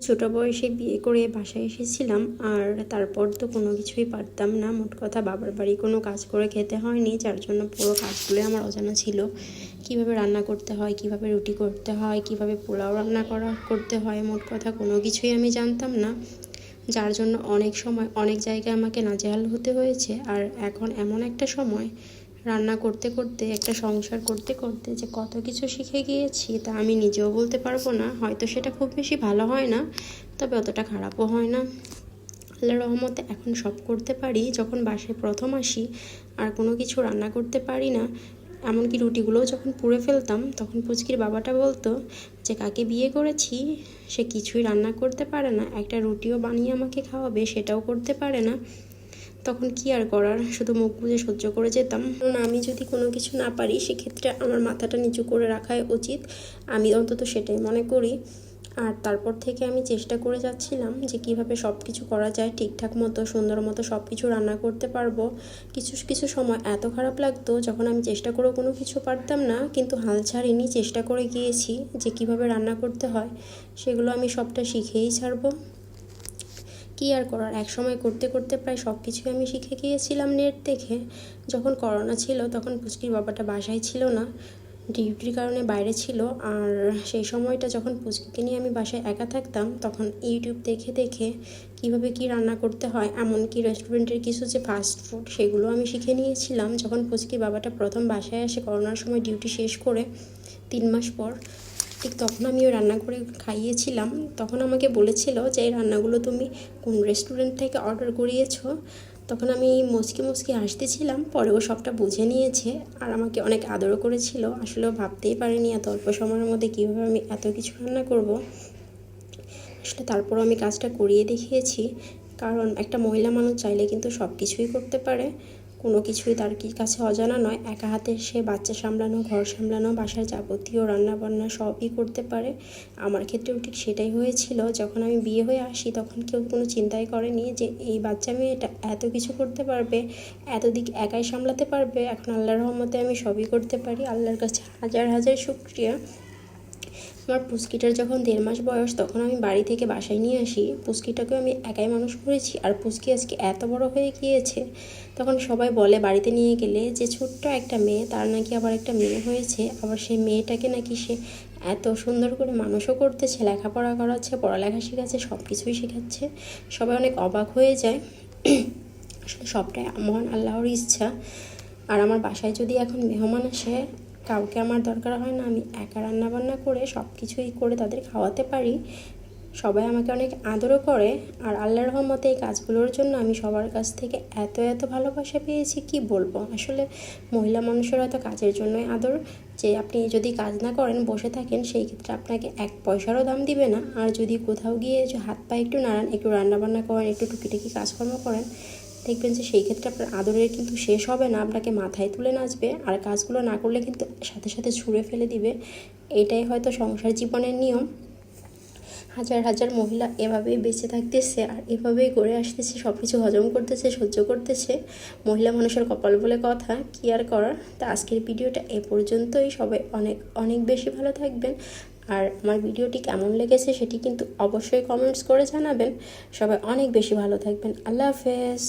ছোট বয়সে বিয়ে করে বাসায় এসেছিলাম আর তারপর তো কোনো কিছুই পারতাম না। মোট কথা বাবার বাড়ি কোনো কাজ করে খেতে হয়নি, যার জন্য পুরো কাজগুলোই আমার অজানা ছিল। কীভাবে রান্না করতে হয়, কীভাবে রুটি করতে হয়, কীভাবে পোলাও রান্না করা করতে হয়, মোট কথা কোনো কিছুই আমি জানতাম না। যার জন্য অনেক সময় অনেক জায়গায় আমাকে নাজেহাল হতে হয়েছে। আর এখন এমন একটা সময় রান্না করতে করতে, একটা সংসার করতে করতে যে কত কিছু শিখে গিয়েছি তা আমি নিজেও বলতে পারব না। হয়তো সেটা খুব বেশি ভালো হয় না, তবে অতটা খারাপও হয় না। আল্লাহ রহমতে এখন সব করতে পারি। যখন বাসায় প্রথম আসি, আর কোনো কিছু রান্না করতে পারি না, এমনকি রুটিগুলোও যখন পুড়ে ফেলতাম, তখন পুচকির বাবাটা বলতো যে, কাকে বিয়ে করেছি? সে কিছুই রান্না করতে পারে না। একটা রুটিও বানিয়ে আমাকে খাওয়াবে, সেটাও করতে পারে না। তখন কি আর করার? শুধু মুখ বুজে সহ্য করে যেতাম। কারণ আমি যদি কোনো কিছু না পারি, সেক্ষেত্রে আমার মাথাটা নিচু করে রাখাই উচিত। আমি অন্তত সেটাই মনে করি। আর তারপর থেকে আমি চেষ্টা করে যাচ্ছিলাম যে কীভাবে সব কিছু করা যায়, ঠিকঠাক মতো, সুন্দর মতো সব কিছু রান্না করতে পারব। কিছু কিছু সময় এত খারাপ লাগতো যখন আমি চেষ্টা করেও কোনো কিছু পারতাম না, কিন্তু হাল ছাড়িনি, চেষ্টা করে গিয়েছি যে কীভাবে রান্না করতে হয়, সেগুলো আমি সবটা শিখেই ছাড়বো। কি আর করার? এক সময় করতে করতে প্রায় সব কিছুই আমি শিখে গিয়েছিলাম নেট দেখে। যখন করোনা ছিল, তখন পুচকির বাবাটা বাসায় ছিল না, ডিউটির কারণে বাইরে ছিল। আর সেই সময়টা যখন পুচকিকে নিয়ে আমি বাসায় একা থাকতাম, তখন ইউটিউব দেখে দেখে কীভাবে কি রান্না করতে হয়, এমনকি রেস্টুরেন্টের কিছু যে ফাস্ট ফুড সেগুলো আমি শিখে নিয়েছিলাম। যখন পুচকির বাবাটা প্রথম বাসায় আসে, করোনার সময় ডিউটি শেষ করে তিন মাস পর ঠিক তখন আমি ওই রান্না করে খাইয়েছিলাম। তখন আমাকে বলেছিল যে, এই রান্নাগুলো তুমি কোন রেস্টুরেন্ট থেকে অর্ডার করিয়েছো? তখন আমি মুচকি মুচকি হাসতেছিলাম। পরে ও সবটা বুঝে নিয়েছে আর আমাকে অনেক আদরও করেছিল। আসলে ভাবতেই পারেনি এত অল্প সময়ের মধ্যে কীভাবে আমি এত কিছু রান্না করব। আসলে তারপর আমি কাজটা করিয়ে দেখিয়েছি। কারণ একটা মহিলা মানুষ চাইলে কিন্তু সব কিছুই করতে পারে। কোনো কিছুই তার কি কাছে অজানা নয়। একা হাতে সে বাচ্চা সামলানো, ঘর সামলানো, বাসার যাবতীয় রান্নাবান্না সবই করতে পারে। আমার ক্ষেত্রেও ঠিক সেটাই হয়েছিল। যখন আমি বিয়ে হয়ে আসি, তখন কেউ কোনো চিন্তাই করেনি যে এই বাচ্চা মেয়েটা এত কিছু করতে পারবে, এত দিক একাই সামলাতে পারবে। এখন আল্লাহর রহমতে আমি সবই করতে পারি। আল্লাহর কাছে হাজার হাজার শুক্রিয়া। আমার পুচকিটার যখন দেড় মাস বয়স, তখন আমি বাড়ি থেকে বাসায় নিয়ে আসি। পুচকিটাকেও আমি একাই মানুষ করেছি আর পুচকি আজকে এত বড় হয়ে গিয়েছে। তখন সবাই বলে বাড়িতে নিয়ে গেলে যে ছোট্ট একটা মেয়ে, তার নাকি আবার একটা মেয়ে হয়েছে। আবার সেই মেয়েটাকে নাকি সে এত সুন্দর করে মানুষও করতেছে, লেখাপড়া করাচ্ছে, পড়ালেখা শেখাচ্ছে সব কিছুই শেখাচ্ছে। সবাই অনেক অবাক হয়ে যায়। আসলে সবটাই মহান আল্লাহর ইচ্ছা। আর আমার বাসায় যদি এখন মেহমান আসে কাউকে আমার দরকার হয় না, আমি একা রান্নাবান্না করে সব কিছুই করে তাদের খাওয়াতে পারি। সবাই আমাকে অনেক আদরও করে আর আল্লাহর রহমতে এই কাজগুলোর জন্য আমি সবার কাছ থেকে এত এত ভালোবাসা পেয়েছি, কি বলব? আসলে মহিলা মানুষের হয়তো কাজের জন্যই আদর। যে আপনি যদি কাজ না করেন, বসে থাকেন, সেই ক্ষেত্রে আপনাকে এক পয়সারও দাম দিবে না। আর যদি কোথাও গিয়ে হাত পা একটু নাড়ান, একটু রান্নাবান্না করেন, একটু টুকিটাকি কাজকর্ম করেন দেখবেন যে সেই ক্ষেত্রে আপনার আদরের কিন্তু শেষ হবে না, আপনাকে মাথায় তুলে নাচবে। আর কাজগুলো না করলে কিন্তু সাথে সাথে ছুঁড়ে ফেলে দিবে। এটাই হয়তো সংসার জীবনের নিয়ম। হাজার হাজার মহিলা এভাবেই বেঁচে থাকতেছে আর এভাবেই করে আসতেছে সব কিছু হজম করতেছে, সহ্য করতেছে। মহিলা মানুষের কপাল বলে কথা, কি আর করার? তা আজকের ভিডিওটা এ পর্যন্তই। সবাই অনেক অনেক বেশি ভালো থাকবেন। আর আমার ভিডিওটি কেমন লেগেছে সেটি কিন্তু অবশ্যই কমেন্টস করে জানাবেন। সবাই অনেক বেশি ভালো থাকবেন। আল্লাহ হাফেজ।